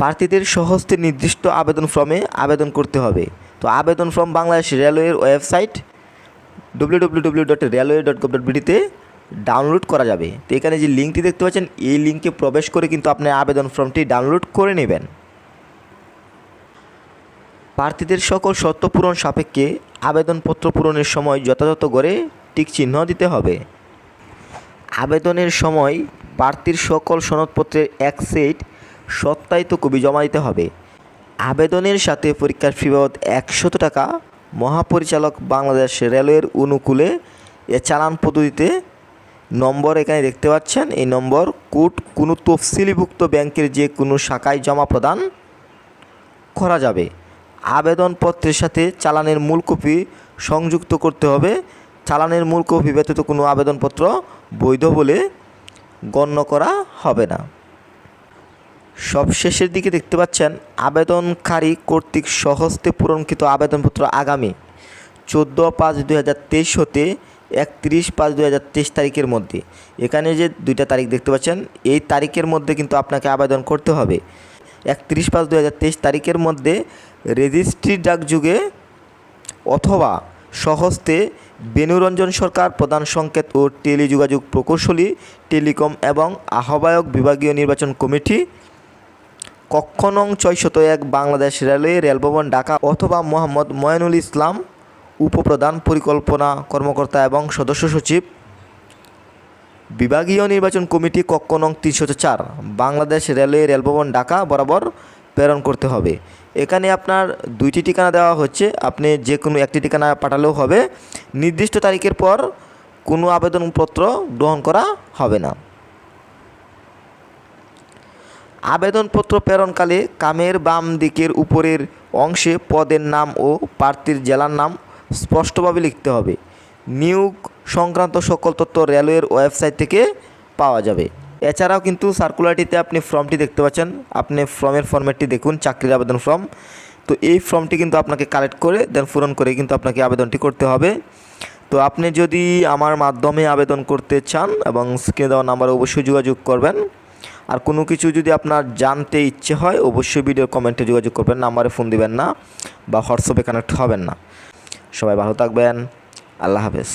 প্রার্থীদের সহজতে নির্দিষ্ট আবেদন ফর্মে আবেদন করতে হবে। তো আবেদন ফর্ম বাংলাদেশ রেলওয়ের website W W W dot railway dot dot download করা যাবে। তো এখানে যে লিঙ্কটি দেখতে পাচ্ছেন, এই লিঙ্কে প্রবেশ করে কিন্তু আপনি আবেদন ফর্মটি ডাউনলোড করে নেবেন। প্রার্থীদের সকল শর্ত পূরণ সাপেক্ষে আবেদনপত্র পূরণের সময় যথাযথ করে টিক চিহ্ন দিতে হবে। আবেদনের সময় প্রার্থীর সকল সনদপত্রের এক সেট সত্যায়িত কপি জমা দিতে হবে। আবেদনের সাথে পরীক্ষার ফি বাবদ একশত টাকা মহাপরিচালক বাংলাদেশ রেলওয়ের অনুকূলে এ চালান পদ্ধতিতে নম্বর এখানে দেখতে পাচ্ছেন। এই নম্বর কোড কোনো তফসিলিভুক্ত ব্যাংকের যে কোনো শাখায় জমা প্রদান করা যাবে। আবেদনপত্রের সাথে চালানের মূল কপি সংযুক্ত করতে হবে। চালানের মূল কপি ব্যতীত কোনো আবেদনপত্র বৈধ বলে গণ্য করা হবে না। সব শেষের দিকে দেখতে পাচ্ছেন আবেদনকারী কর্তৃক সহস্তে পূরণকৃত আবেদনপত্র আগামী চোদ্দ পাঁচ দুই হাজার তেইশ হতে একত্রিশ পাঁচ দুই হাজার তেইশ তারিখের মধ্যে। এখানে যে দুইটা তারিখ দেখতে পাচ্ছেন, এই তারিখের মধ্যে কিন্তু আপনাকে আবেদন করতে হবে। একত্রিশ পাঁচ দুই হাজার তেইশ তারিখের মধ্যে রেজিস্ট্রি ডাকযুগে অথবা সহস্তে বেনুরঞ্জন সরকার, প্রধান সংকেত ও টেলিযোগাযোগ প্রকৌশলী, টেলিকম এবং আহ্বায়ক বিভাগীয় নির্বাচন কমিটি কক্ষ নং ছয়শত এক বাংলাদেশ রেলওয়ে রেলভবন, ঢাকা অথবা মোহাম্মদ ময়নুল ইসলাম, উপপ্রধান পরিকল্পনা কর্মকর্তা এবং সদস্য সচিব। বিভাগীয় নির্বাচন কমিটি কক্ষ নং তিনশত চার বাংলাদেশ রেলওয়ে রেলভবন, ঢাকা বরাবর প্রেরণ করতে হবে। এখানে আপনার দুইটি ঠিকানা দেওয়া হচ্ছে, আপনি যে কোনো একটি ঠিকানা পাঠালেও হবে। নির্দিষ্ট তারিখের পর কোনো আবেদনপত্র গ্রহণ করা হবে না। আবেদনপত্র প্রেরণকালে কামের বাম দিকের উপরের অংশে পদের নাম ও প্রার্থীর জেলার নাম স্পষ্টভাবে লিখতে হবে। নিয়োগ সংক্রান্ত সকল তথ্য রেলওয়ের ওয়েবসাইট থেকে পাওয়া যাবে। এছাড়াও কিন্তু সার্কুলারটিতে আপনি ফর্মটি দেখতে পাচ্ছেন। আপনি ফর্মের ফর্মেটটি দেখুন, চাকরির আবেদন ফর্ম। তো এই ফর্মটি কিন্তু আপনাকে কালেক্ট করে দেন পূরণ করে কিন্তু আপনাকে আবেদনটি করতে হবে। তো আপনি যদি আমার মাধ্যমে আবেদন করতে চান এবং স্ক্রিনে দেওয়া নাম্বারে অবশ্যই যোগাযোগ করবেন। আর কোনো কিছু যদি আপনার জানতে ইচ্ছে হয়, অবশ্যই ভিডিও কমেন্টে যোগাযোগ করবেন, নাম্বারে ফোন দিবেন না বা হোয়াটসঅ্যাপে কানেক্ট হবেন না। সবাই ভালো থাকবেন, আল্লাহ হাফেজ।